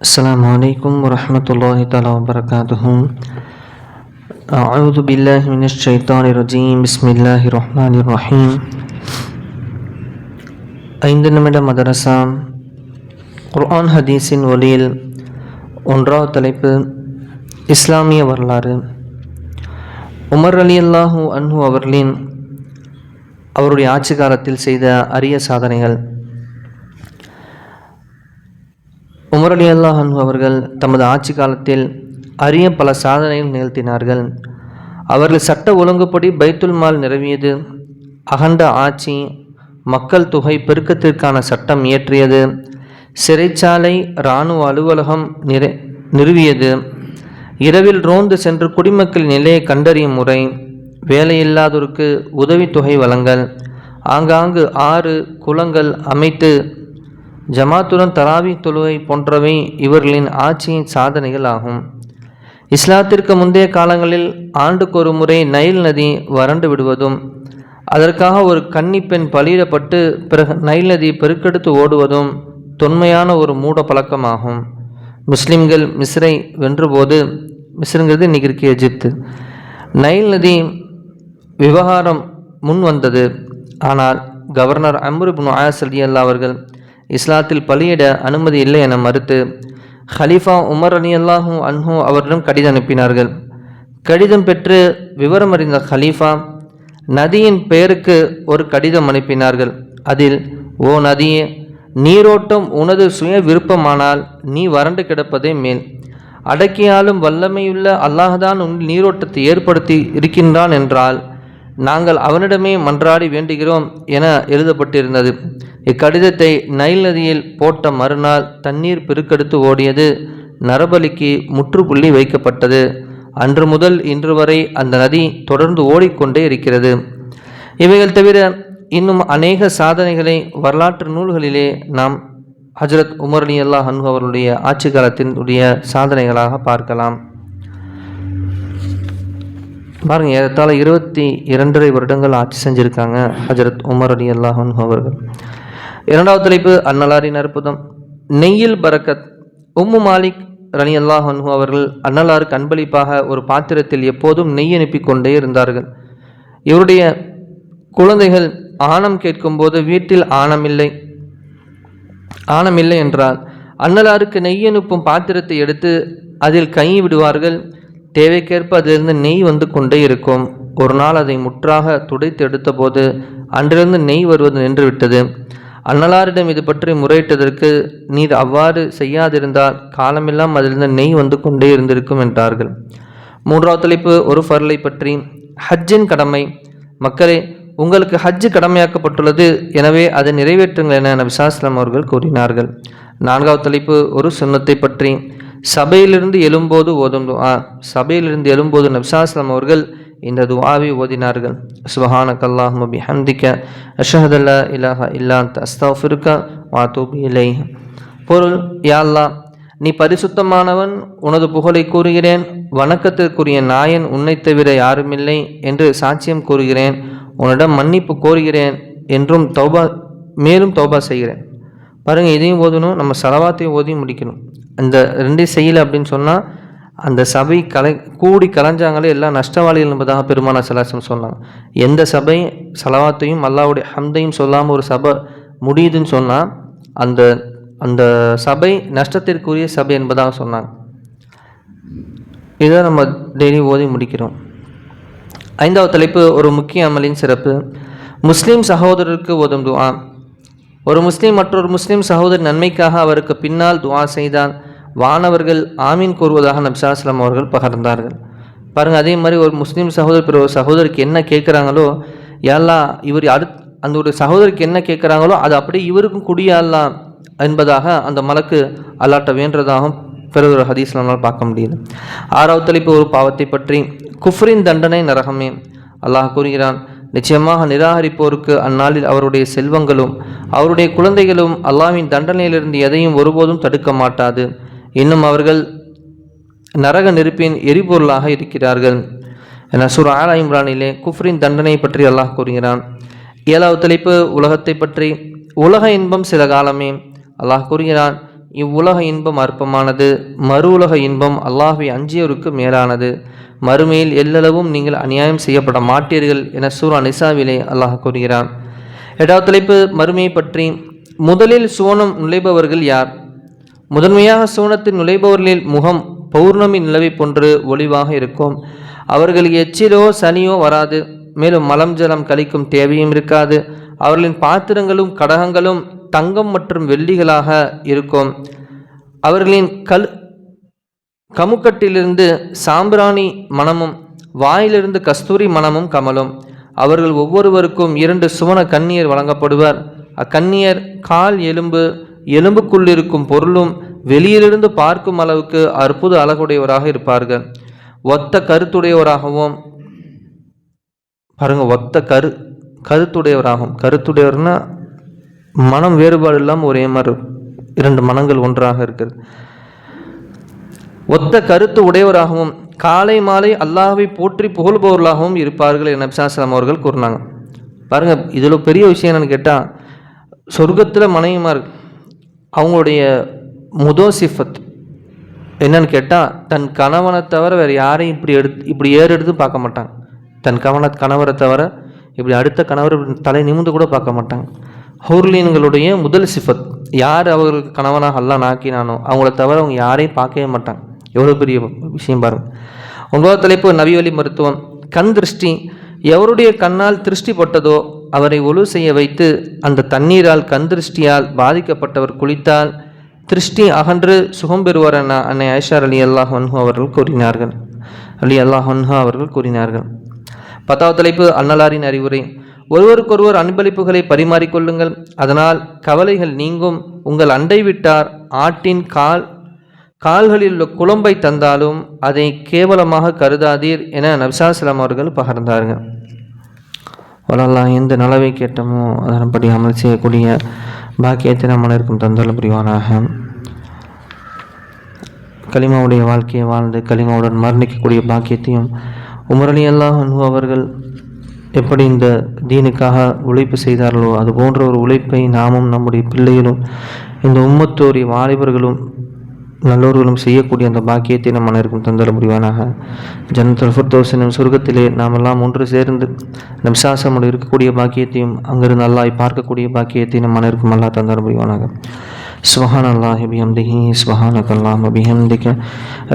السلام عليكم ورحمة الله تعالى وبركاته أعوذ بالله من الشيطان الرجيم بسم الله الرحمن الرحيم ஐந்து நிமிட மதரசா குர்ஆன் ஹதீஸின் ஒளியில் ஒன்றாவது தலைப்பு இஸ்லாமிய வரலாறு உமர் அலி அல்லாஹூ அன்ஹு அவர்களின் அவருடைய ஆட்சி காலத்தில் செய்த அரிய சாதனைகள் உமரடி அல்லாஹன் அவர்கள் தமது ஆட்சி காலத்தில் அரிய பல சாதனைகள் நிகழ்த்தினார்கள். அவர்கள் சட்ட ஒழுங்குப்படி பைத்துல் மால் நிறுவியது அகண்ட ஆட்சி மக்கள் தொகை பெருக்கத்திற்கான சட்டம் இயற்றியது. சிறைச்சாலை இராணுவ அலுவலகம் நிறை நிறுவியது. இரவில் ரோந்து சென்று குடிமக்களின் நிலையை கண்டறியும் முறை வேலையில்லாதோருக்கு உதவித்தொகை வழங்கல் ஆங்காங்கு ஆறு குளங்கள் அமைத்து ஜமாத்துடன் தராவி தொழுகை போன்றவை இவர்களின் ஆட்சியின் சாதனைகள் ஆகும். இஸ்லாத்திற்கு முந்தைய காலங்களில் ஆண்டுக்கு ஒரு முறை நைல் நதி வறண்டு விடுவதும் அதற்காக ஒரு கன்னி பெண் பலியிடப்பட்டு பிறகு நைல் நதி பெருக்கெடுத்து ஓடுவதும் தொன்மையான ஒரு மூட பழக்கமாகும். முஸ்லிம்கள் மிஸ்ரை வென்றபோது மிஸ்ருங்கிறது இன்றைக்கி இருக்கு எஜிப்து நைல் நதி விவகாரம் முன் வந்தது ஆனால் கவர்னர் அம்ருபின் ஆயாஸ் அலி அல்லா அவர்கள் இஸ்லாத்தில் பலியிட அனுமதி இல்லை என மறுத்து ஹலீஃபா உமர் அலி அல்லாஹூ அவரிடம் கடிதம் அனுப்பினார்கள். கடிதம் பெற்று விவரம் அறிந்த ஹலீஃபா நதியின் பெயருக்கு ஒரு கடிதம் அனுப்பினார்கள். அதில் ஓ நதியே நீரோட்டம் உனது சுய விருப்பமானால் நீ வறண்டு கிடப்பதே மேல். அடக்கியாலும் வல்லமையுள்ள அல்லாஹதான் உன் நீரோட்டத்தை ஏற்படுத்தி இருக்கின்றான் என்றால் நாங்கள் அவனிடமே மன்றாடி வேண்டுகிறோம் என எழுதப்பட்டிருந்தது. இக்கடிதத்தை நைல் நதியில் போட்ட மறுநாள் தண்ணீர் பெருக்கெடுத்து ஓடியது நரபலிக்கு முற்றுப்புள்ளி வைக்கப்பட்டது. அன்று முதல் இன்று வரை அந்த நதி தொடர்ந்து ஓடிக்கொண்டே இருக்கிறது. இவைகள் தவிர இன்னும் அநேக சாதனைகளை வரலாற்று நூல்களிலே நாம் ஹஜரத் உமர் அலி அல்லா ஹன்ஹு அவருடைய ஆட்சி காலத்தினுடைய சாதனைகளாக பார்க்கலாம். பாருங்க ஏறத்தாழ இருபத்தி இரண்டரை வருடங்கள் ஆட்சி செஞ்சுருக்காங்க ஹஜரத் உமர் அலி அல்லாஹன் அவர்கள். இரண்டாவது தலைப்பு அன்னலாரின் அற்புதம். நெய்யில் பரக்கத் உம்மு மாலிக் ரனி அல்லாஹன் அவர்கள் அன்னலாருக்கு அன்பளிப்பாக ஒரு பாத்திரத்தில் எப்போதும் நெய் அனுப்பி கொண்டே இருந்தார்கள். இவருடைய குழந்தைகள் ஆணம் கேட்கும்போது வீட்டில் ஆணமில்லை. ஆணமில்லை என்றால் அன்னலாருக்கு நெய் அனுப்பும் பாத்திரத்தை எடுத்து அதில் கை விடுவார்கள். தேவைக்கேற்ப அதிலிருந்து நெய் வந்து கொண்டே இருக்கும். ஒரு நாள் அதை முற்றாக துடைத்து எடுத்தபோது அன்றிலிருந்து நெய் வருவது நின்றுவிட்டது. அன்னலாரிடம் இது பற்றி முறையிட்டதற்கு நீர் அவ்வாறு செய்யாதிருந்தால் காலமெல்லாம் அதிலிருந்து நெய் வந்து கொண்டே இருந்திருக்கும் என்றார்கள். மூன்றாவது தலைப்பு ஒரு ஃபர்லை பற்றி. ஹஜ்ஜின் கடமை. மக்களே உங்களுக்கு ஹஜ்ஜு கடமையாக்கப்பட்டுள்ளது. எனவே அதை நிறைவேற்றுங்கள் என நபிசாஸ்லாம் அவர்கள் கூறினார்கள். நான்காவது தலைப்பு ஒரு சுண்ணத்தை பற்றி. சபையிலிருந்து எழும்போது ஓதும் துவா. சபையிலிருந்து எழும்போது நப்சாஸ்லாம் அவர்கள் இந்த துவாவை ஓதினார்கள். சுபஹான கல்லாஹ் மபி ஹம்திக்க அஷஹதல்லா இலாஹா இல்லாந்த் அஸ்தாஃபிருக்கா வாத்தூபி இலை பொருள் யாழ்லா நீ பரிசுத்தமானவன் உனது புகழை கூறுகிறேன் வணக்கத்திற்குரிய நாயன் உன்னை தவிர யாருமில்லை என்று சாட்சியம் கூறுகிறேன் உன்னிடம் மன்னிப்பு கோருகிறேன் என்றும் தௌபா மேலும் தௌபா செய்கிறேன். பாருங்கள் இதையும் ஓதணும் நம்ம செலவாத்தையும் ஓதியும் முடிக்கணும். இந்த ரெண்டே செய்யலை அப்படின்னு சொன்னால் அந்த சபை கலை கூடி கலைஞ்சாங்களே எல்லாம் நஷ்டவாளிகள் என்பதாக பெருமான சலாசம் சொன்னாங்க. எந்த சபை செலவாத்தையும் அல்லாவுடைய ஹம்தையும் சொல்லாமல் ஒரு சபை முடியுதுன்னு சொன்னால் அந்த அந்த சபை நஷ்டத்திற்குரிய சபை என்பதாக சொன்னாங்க. இதை நம்ம டெய்லி ஓதி முடிக்கிறோம். ஐந்தாவது தலைப்பு ஒரு முக்கிய அமலின் சிறப்பு. முஸ்லீம் சகோதரருக்கு ஓதும் துவா ஒரு முஸ்லீம் மற்றொரு முஸ்லீம் சகோதரர் நன்மைக்காக அவருக்கு பின்னால் துவா செய்தால் வானவர்கள் ஆமீன் கூறுவதாக நப்சாஸ்லாம் அவர்கள் பகர்ந்தார்கள். பாருங்கள் அதே மாதிரி ஒரு முஸ்லீம் சகோதரி பிற ஒரு சகோதரிக்கு என்ன கேட்குறாங்களோ எல்லாம் இவர் அடுத் அந்த ஒரு சகோதரிக்கு என்ன கேட்குறாங்களோ அது அப்படியே இவருக்கும் குடியாடலாம் என்பதாக அந்த மலக்கு அல்லாட்ட வேண்டதாகவும் பிறகு ஒரு ஹதீஸ் நம்மளால் பார்க்க முடியுது. ஆறாவது தலைப்பு ஒரு பாவத்தை பற்றி. குஃப்ரின் தண்டனை நரகமே. அல்லாஹ் கூறுகிறான் நிச்சயமாக நிராகரிப்போருக்கு அந்நாளில் அவருடைய செல்வங்களும் அவருடைய குழந்தைகளும் அல்லாவின் தண்டனையிலிருந்து எதையும் ஒருபோதும் தடுக்க மாட்டாது. இன்னும் அவர்கள் நரக நெருப்பின் எரிபொருளாக இருக்கிறார்கள். என சுர் ஆலா இம்ரானிலே குஃப்ரின் தண்டனை பற்றி அல்லாஹ் கூறுகிறான். ஏழாவது தலைப்பு உலகத்தை பற்றி. உலக இன்பம் சில காலமே அல்லாஹ் கூறுகிறான் இவ்வுலக இன்பம் அற்பமானது மறு உலக இன்பம் அல்லாஹை அஞ்சியோருக்கு மேலானது. மறுமையில் எல்லளவும் நீங்கள் அநியாயம் செய்யப்பட மாட்டீர்கள் என சூரா நிசாவிலே அல்லாஹ் கூறுகிறான். எட்டாவது தலைப்பு மறுமையை பற்றி. முதலில் சுவனம் நுழைபவர்கள் யார்? முதன்மையாக சுவனத்தில் நுழைபவர்களில் முகம் பௌர்ணமி நிலவை போன்று ஒளிவாக இருக்கும். அவர்களுக்கு எச்சிலோ சனியோ வராது. மேலும் மலம் ஜலம் கழிக்கும் தேவையும் இருக்காது. அவர்களின் பாத்திரங்களும் கடகங்களும் தங்கம் மற்றும் வெள்ளிகளாக இருக்கும். அவர்களின் கல் கமுக்கட்டிலிருந்து சாம்பிராணி மனமும் வாயிலிருந்து கஸ்தூரி மனமும் கமலும். அவர்கள் ஒவ்வொருவருக்கும் இரண்டு சுவன கண்ணியர் வழங்கப்படுவர். அக்கண்ணியர் கால் எலும்பு எலும்புக்குள்ளிருக்கும் பொருளும் வெளியிலிருந்து பார்க்கும் அளவுக்கு அற்புத அழகுடையவராக இருப்பார்கள். ஒத்த கருத்துடையவராகவும் பாருங்க ஒத்த கரு கருத்துடையவராகும் கருத்துடையவர்னா மனம் வேறுபாடு இல்லாமல் ஒரே மாதிரி இரண்டு மனங்கள் ஒன்றாக இருக்கிறது. ஒத்த கருத்து உடையவராகவும் காலை மாலை அல்லாஹை போற்றி புகழ்பவர்களாகவும் இருப்பார்கள் என நபிசாஸ்லாம் அவர்கள் கூறினாங்க. பாருங்கள் இதில் பெரிய விஷயம் என்னென்னு கேட்டால் சொர்க்கத்தில் மனைவிமார் அவங்களுடைய முதோ சிஃபத் என்னன்னு கேட்டால் தன் கணவனை தவிர வேறு யாரையும் இப்படி எடுத்து இப்படி ஏறெடுத்து பார்க்க மாட்டாங்க. தன் கவன கணவரை தவிர இப்படி அடுத்த கணவர் தலை நிமிந்து கூட பார்க்க மாட்டாங்க. ஹோர்லீன்களுடைய முதல் சிஃபத் யார் அவர்களுக்கு கணவனாக அல்லா நாக்கினானோ அவங்கள தவிர அவங்க யாரையும் பார்க்கவே மாட்டாங்க. எவ்வளோ பெரிய விஷயம் பாருங்கள் ஒன்பதாவது தலைப்பு நவிவழி மருத்துவம். கண் திருஷ்டி. எவருடைய கண்ணால் திருஷ்டி பட்டதோ அவரை ஒழு செய்ய வைத்து அந்த தண்ணீரால் கண் திருஷ்டியால் பாதிக்கப்பட்டவர் குளித்தால் திருஷ்டி அகன்று சுகம் பெறுவார் என அன்னை ஐஷார் அலி அல்லாஹ் வன்ஹு அவர்கள் கூறினார்கள். அலி அல்லாஹ் வன்ஹா அவர்கள் கூறினார்கள். பத்தாவது தலைப்பு அன்னலாரின் அறிவுரை. ஒருவருக்கொருவர் அன்பளிப்புகளை பரிமாறிக்கொள்ளுங்கள். அதனால் கவலைகள் நீங்கும். உங்கள் அண்டை விட்டார். ஆட்டின் கால் கால்களில் உள்ள குழம்பை தந்தாலும் அதை கேவலமாக கருதாதீர் என நபிசாஸ்லாம் அவர்கள் பகர்ந்தார்கள். வளரலாம் எந்த நலவை கேட்டமோ அதன்படி அமல் செய்யக்கூடிய பாக்கியத்தை நம்ம இருக்கும் தந்தல் புரிவானாக. களிமாவுடைய வாழ்க்கையை வாழ்ந்து களிமாவுடன் மரணிக்கக்கூடிய பாக்கியத்தையும் உமரலி அல்லாஹ் அவர்கள் எப்படி இந்த தீனுக்காக உழைப்பு செய்தார்களோ அது போன்ற ஒரு உழைப்பை நாமும் நம்முடைய பிள்ளைகளும் இந்த உம்மத்தோரிய வாலிபர்களும் நல்லோர்களும் செய்யக்கூடிய அந்த பாக்கியத்தை நம் அனைவருக்கும் தந்தர முடிவானாக ஜனத்தல் ஃபுர்தோஸ் சொர்க்கத்திலே நாமெல்லாம் ஒன்று சேர்ந்து நம் சாசமோடு இருக்கக்கூடிய பாக்கியத்தையும் அங்கிருந்து அல்லாய் பார்க்கக்கூடிய பாக்கியத்தை நம் அனைவருக்கும் அல்லா தந்தர முடிவானாக சுபஹான் அல்லாஹ் அபிஹம்திஹி சுபஹானக் அல்லாம் அபிஹம்திக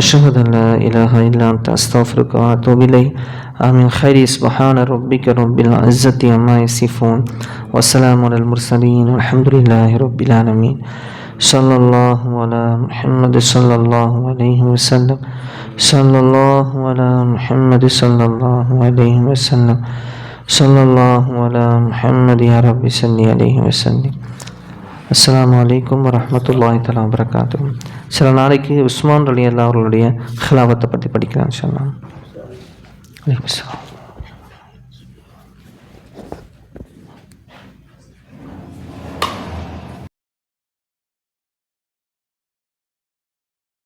அஷ்ஹத் அல்லா இலஹ இல்லாம் தஸ்தாஃபிருக்கா தோபிலை ஆமின். ஹைரி சுபஹான ரொப்பிக்க ரொப்பில் அஸ்ஸத்தி அம்மா இசிஃபோன் வசலாம் அல் முர்சலீன் அலமதுல்லாஹி ரொப்பிலானமீன் المرسلين والحمد لله رب العالمين صلى الله على محمد صلى الله عليه وسلم صلى الله على محمد صلى الله عليه وسلم صلى الله على محمد يا رب صل عليه وسلم அஸ்லாம் வலைக்கம் வரமத்துல்லாஹி தலா வரகாத்து சில நாளைக்கு உஸ்மான் அலி அல்லா அவர்களுடைய ஹிலாவத்தை பற்றி படிக்கலாம் சொல்லலாம் வலைக்கம்